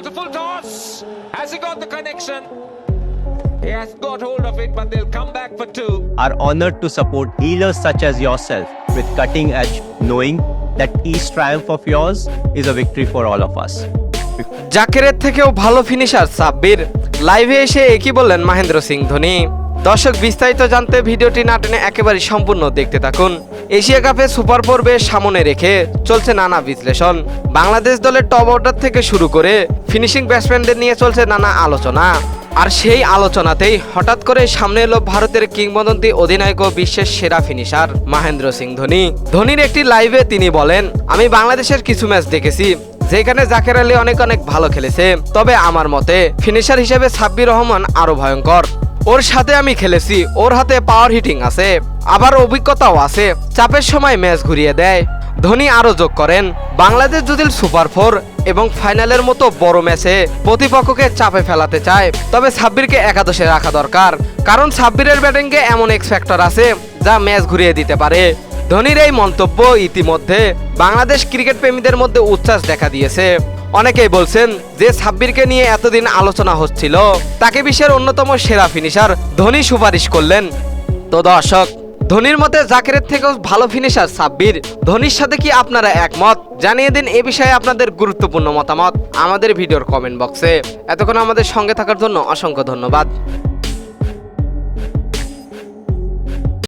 Beautiful toss. Has he got the connection? He has got hold of it, but they'll come back for two. are honored to support healers such as yourself with cutting edge, knowing that each triumph of yours is a victory for all of us. জাকেরের থেকেও ভালো finisher Sabbir লাইভে এসে একই বললেন মহেন্দ্র সিং ধোনি দর্শক, বিস্তারিত জানতে ভিডিওটি না টেনে একেবারে সম্পূর্ণ দেখতে থাকুন। এশিয়া কাপে সুপার পর্বে সামনে রেখে চলছে নানা বিশ্লেষণ। বাংলাদেশ দলের টপ অর্ডার থেকে শুরু করে ফিনিশিং ব্যাটসম্যানদের নিয়ে চলছে নানা আলোচনা। আর সেই আলোচনাতেই হঠাৎ করে সামনে এলো ভারতের কিংবদন্তি অধিনায়ক ও বিশ্বের সেরা ফিনিশার মহেন্দ্র সিং ধোনি। ধোনির একটি লাইভে তিনি বলেন, আমি বাংলাদেশের কিছু ম্যাচ দেখেছি, যেখানে জাকের আলী অনেক অনেক ভালো খেলেছে। তবে আমার মতে ফিনিশার হিসেবে সাব্বির রহমান আরও ভয়ঙ্কর। ওর সাথে আমি খেলেছি, ওর হাতে পাওয়ার হিটিং আছে, আবার অভিজ্ঞতাও আছে, চাপের সময় ম্যাচ ঘুরিয়ে দেয়। ধোনি আরও যোগ করেন, বাংলাদেশ যদি সুপার ফোর এবং ফাইনালের মতো বড় ম্যাচে প্রতিপক্ষকে চাপে ফেলাতে চায়, তবে সাব্বিরকে একাদশে রাখা দরকার, কারণ সাব্বিরের ব্যাটিংয়ে এমন এক্স ফ্যাক্টর আছে, যা ম্যাচ ঘুরিয়ে দিতে পারে। ধোনির এই মন্তব্য ইতিমধ্যে বাংলাদেশ ক্রিকেট প্রেমীদের মধ্যে উচ্ছ্বাস দেখা দিয়েছে। অনেকেই বলছেন যে সাব্বিরকে নিয়ে এতদিন আলোচনা হচ্ছিল, তাকে বিশ্বের অন্যতম সেরা ফিনিশার ধোনি সুপারিশ করলেন। তো দর্শক, ধোনির মতে জাকিরের থেকেও ভালো ফিনিশার সাব্বির। ধোনির সাথে কি আপনারা একমত? জানিয়ে দিন এ বিষয়ে আপনাদের গুরুত্বপূর্ণ মতামত আমাদের ভিডিওর কমেন্ট বক্সে এতক্ষণ আমাদের সঙ্গে থাকার জন্য অসংখ্য ধন্যবাদ।